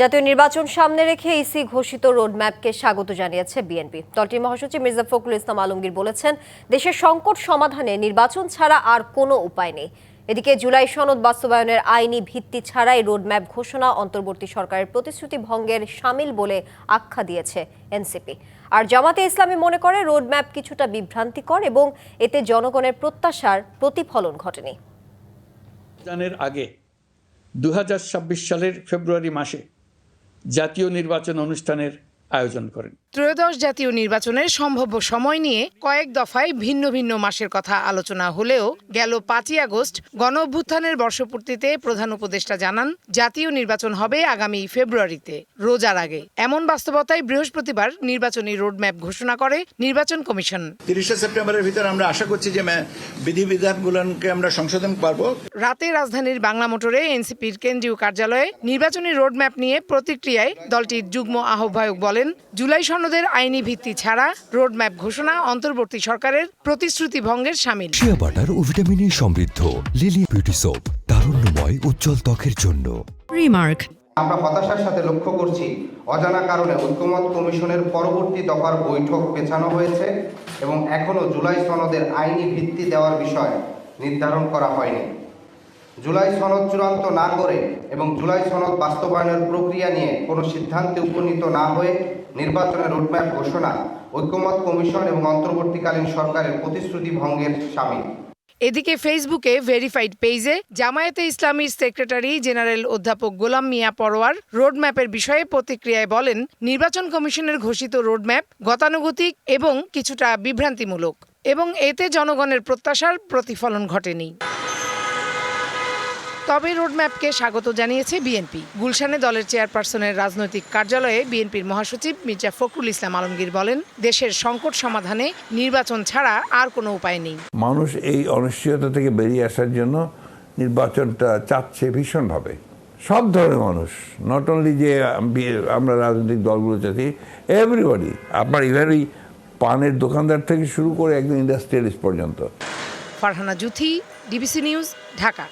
জাতীয় নির্বাচন সামনে রেখে ইসি ঘোষিত রোডম্যাপকে স্বাগত জানিয়েছে বিএনপি। দলটির মহাসচিব মির্জা ফখরুল ইসলাম আলমগীর বলেছেন, দেশের সংকট সমাধানে নির্বাচন ছাড়া আর কোনো উপায় নেই। এদিকে জুলাই সনদ বাস্তবায়নের আইনি ভিত্তি ছাড়াই রোডম্যাপ ঘোষণা অন্তর্বর্তী সরকারের প্রতিশ্রুতি ভঙ্গের সামিল বলে আখ্যা দিয়েছে এনসিপি। আর জামাতে ইসলামী মনে করে, রোডম্যাপ কিছুটা বিভ্রান্তিকর এবং এতে জনগণের প্রত্যাশার প্রতিফলন ঘটেনি। আগে দু সালের ফেব্রুয়ারি মাসে জাতীয় নির্বাচন অনুষ্ঠানের আয়োজন করেন। ত্রয়োদশ জাতীয় নির্বাচনের সম্ভাব্য সময় নিয়ে কয়েক দফায় ভিন্ন ভিন্ন মাসের কথা আলোচনা হলেও গেল পাঁচই আগস্ট গণ অভ্যুত্থানের বর্ষপূর্তিতে প্রধান উপদেষ্টা জানান জাতীয় নির্বাচন হবে আগামী ফেব্রুয়ারিতে রোজার আগে। এমন বাস্তবতায় বৃহস্পতিবার নির্বাচনী রোডম্যাপ ঘোষণা করে নির্বাচন কমিশন। তিরিশে সেপ্টেম্বরের ভিতরে আমরা আশা করছি যে বিধিবিধানগুলোকে আমরা সংশোধন পারব রাতে রাজধানীর বাংলা মোটরে এনসিপির কেন্দ্রীয় কার্যালয়ে নির্বাচনী রোডম্যাপ নিয়ে প্রতিক্রিয়ায় দলটির যুগ্ম আহ্বায়ক বলেন জুলাই সনদের আইনি ভিত্তি ছাড়া রোডম্যাপ ঘোষণা অন্তর্বর্তী সরকারের প্রতিশ্রুতি ভঙ্গের সামিল। শিয়া বাটার ও ভিটামিনে সমৃদ্ধ লিলি বিউটি সোপ তারুণ্যময় উজ্জ্বল ত্বকের জন্য। রিমার্ক। আমরা হতাশার সাথে লক্ষ্য করছি অজানা কারণে ঐক্যমত কমিশনের পরবর্তী দফার বৈঠক পেছানো হয়েছে এবং এখনও জুলাই সনদের আইনি ভিত্তি দেওয়ার বিষয় নির্ধারণ করা হয়নি। জুলাই সনদ চূড়ান্ত না করে এবং জুলাই সনদ বাস্তবায়নের প্রক্রিয়া নিয়ে কোনো সিদ্ধান্তে উপনীত না হয়ে নির্বাচনের রোডম্যাপ ঘোষণা ঐক্যমত কমিশন এবং অন্তর্বর্তীকালীন সরকারের প্রতিশ্রুতি ভঙ্গের সামিল। এদিকে ফেসবুকে ভেরিফাইড পেজে জামায়াতে ইসলামীর সেক্রেটারি জেনারেল অধ্যাপক গোলাম মিয়া পরোয়ার রোডম্যাপের বিষয়ে প্রতিক্রিয়ায় বলেন, নির্বাচন কমিশনের ঘোষিত রোডম্যাপ গতানুগতিক এবং কিছুটা বিভ্রান্তিমূলক এবং এতে জনগণের প্রত্যাশার প্রতিফলন ঘটেনি। তবে রোডম্যাপকে স্বাগত জানিয়েছে বিএনপি। গুলশানে দলের চেয়ারপারসনের রাজনৈতিক কার্যালয়ে বিএনপির মহাসচিব মির্জা ফখরুল ইসলাম আলমগীর বলেন দেশের সংকট সমাধানে নির্বাচন ছাড়া আর কোনো উপায় নেই। মানুষ এই অনিশ্চয়তা থেকে বেরিয়ে আসার জন্য নির্বাচনটা চাচ্ছে ভীষণভাবে সব ধরনের মানুষ নট অনলি যে আমরা রাজনৈতিক দলগুলো চাচ্ছি এভরিবডি আপনার ইভেন ওই পানের দোকানদার থেকে শুরু করে একদম ইন্ডাস্ট্রিয়ালিস্ট পর্যন্ত। Farhana Juthi DBC news Dhaka.